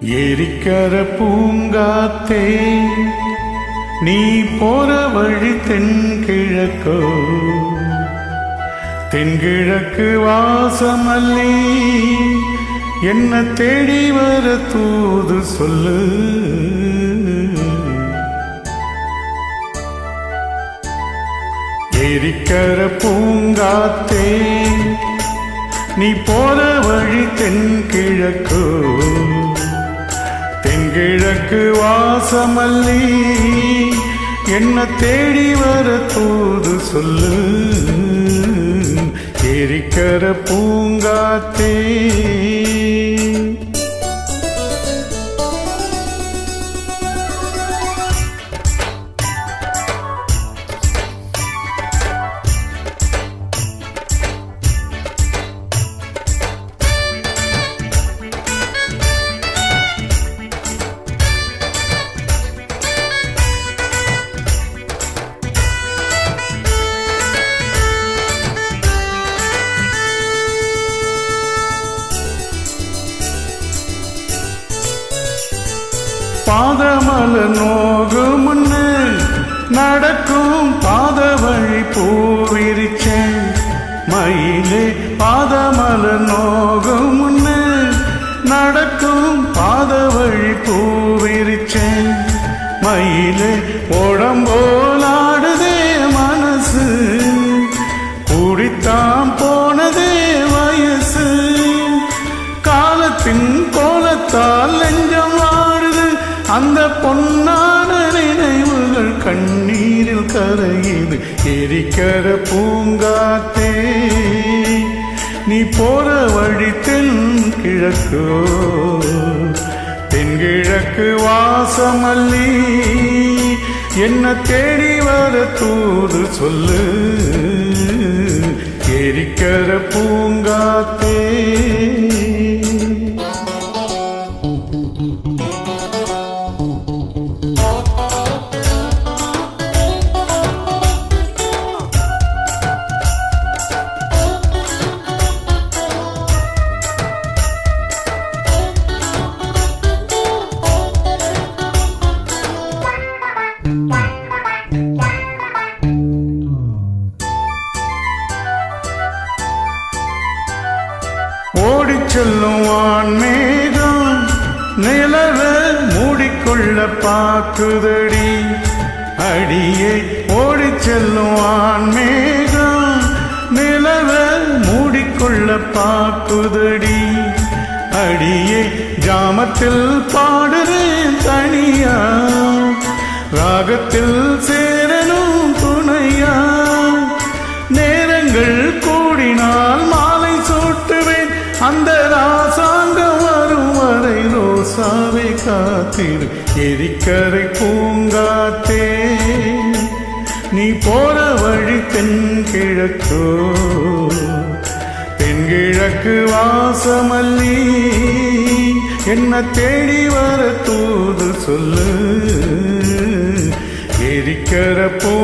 எரிக்கர பூங்காத்தே நீ போற வழி தென்கிழக்கோ? தென்கிழக்கு வாசமல்லி என்ன தேடி வர தூது சொல்லு. எரிக்கர பூங்காத்தே நீ போற வழி தென்கிழக்கு. தென்கிழக்கு வாசமல்லி என்ன தேடி வர தூது சொல்லு. எரிக்கர பூங்காத்தே. பாதமல நோகு முன்னு நடக்கும் பாத வழி பூவிரிச்சேன் மயிலே பாதமல நோகு முன்னு நடக்கும் பாத வழி பூவிரிச்சேன் மயிலே உடம்போலாடுதே கரையுது எரிக்கிற பூங்காத்தே நீ போற வழி தென் கிழக்கோ? தென்கிழக்கு வாசமல்லி என்ன தேடி வர தூது சொல்லு? எரிக்கிற பூங்காத்தே. செல்லும் வான்மேகம் நிலவ மூடிக்கொள்ள பாக்குதடி அடியே ஓடி செல்லும் வான்மேகம் நிலவ மூடிக்கொள்ள பாக்குதடி அடியே ஜாமத்தில் பாடுறேன் தனியா. ராகத்தில் சே காத்திரு எரிக்கரை பூங்காத்தே நீ போற வழி தென்கிழக்கோ? தென்கிழக்கு வாசமல்லி என்ன தேடி வர தூது சொல்லு. எரிக்கர போ